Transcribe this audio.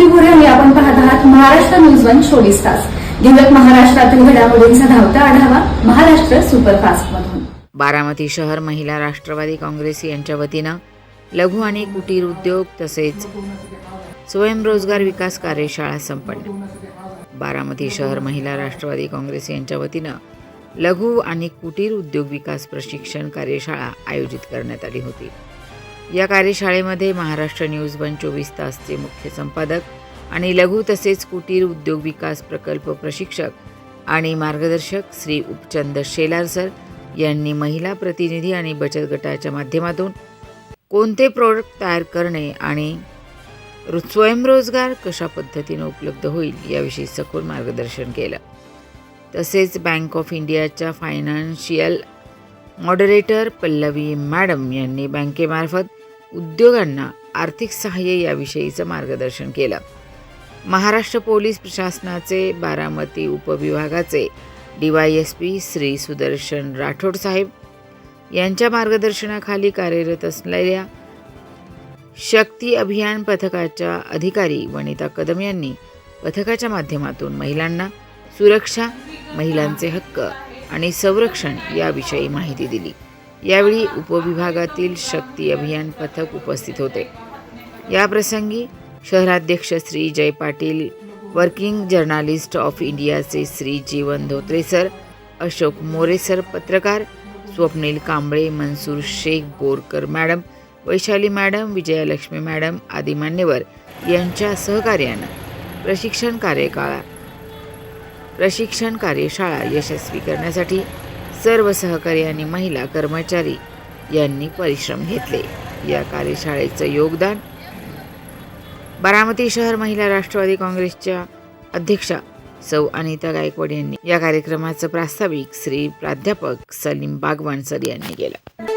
श्रुती गोरे आपण पाहत आहात महाराष्ट्र न्यूज वन चोवीस तास. घेऊयात महाराष्ट्रातील घडामोडींचा धावता आढावा महाराष्ट्र सुपरफास्ट मधून बारामती शहर महिला राष्ट्रवादी काँग्रेस यांच्या वतीनं लघु आणि कुटीर उद्योग तसेच स्वयंरोजगार विकास कार्यशाळा संपन्न. बारामती शहर महिला राष्ट्रवादी काँग्रेस यांच्या वतीनं लघु आणि कुटीर उद्योग विकास प्रशिक्षण कार्यशाळा आयोजित करण्यात आली होती. या कार्यशाळेमध्ये महाराष्ट्र न्यूज वन चोवीस तासचे मुख्य संपादक आणि लघु तसेच कुटीर उद्योग विकास प्रकल्प प्रशिक्षक आणि मार्गदर्शक श्री उपचंद शेलार सर यांनी महिला प्रतिनिधी आणि बचत गटाच्या माध्यमातून कोणते प्रोडक्ट तयार करणे आणि स्वयंरोजगार कशा पद्धतीने उपलब्ध होईल याविषयी सखोल मार्गदर्शन केलं. तसेच बँक ऑफ इंडियाच्या फायनान्शियल मॉडरेटर पल्लवी मॅडम यांनी बँकेमार्फत उद्योगांना आर्थिक सहाय्य याविषयीचं मार्गदर्शन केलं. महाराष्ट्र पोलीस प्रशासनाचे Baramati उपविभागाचे D Y S P Shri Sudarshan Rathod साहेब यांच्या मार्गदर्शनाखाली कार्यरत असलेल्या शक्ती अभियान पथकाच्या अधिकारी वनिता कदम यांनी पथकाच्या माध्यमातून महिलांना सुरक्षा महिलांचे हक्क आणि संरक्षण याविषयी माहिती दिली. यावेळी उपविभागातील शक्ती अभियान पथक उपस्थित होते. याप्रसंगी शहराध्यक्ष Shri Jay Patil working journalist of इंडियाचे श्री जीवन धोत्रे सर अशोक मोरे सर पत्रकार Swapnil Kamble Mansoor Shaikh Borkar madam Vaishali madam Vijayalakshmi madam आदी मान्यवर यांच्या सहकार्यानं प्रशिक्षण कार्यकाळा प्रशिक्षण कार्यशाळा यशस्वी करण्यासाठी सर्व सहकारी आणि महिला कर्मचारी यांनी परिश्रम घेतले. या कार्यशाळेचं योगदान बारामती शहर महिला राष्ट्रवादी काँग्रेसच्या अध्यक्षा सौ अनिता गायकवाड यांनी या कार्यक्रमाचं प्रास्ताविक श्री प्राध्यापक सलीम बागवान सर यांनी केलं.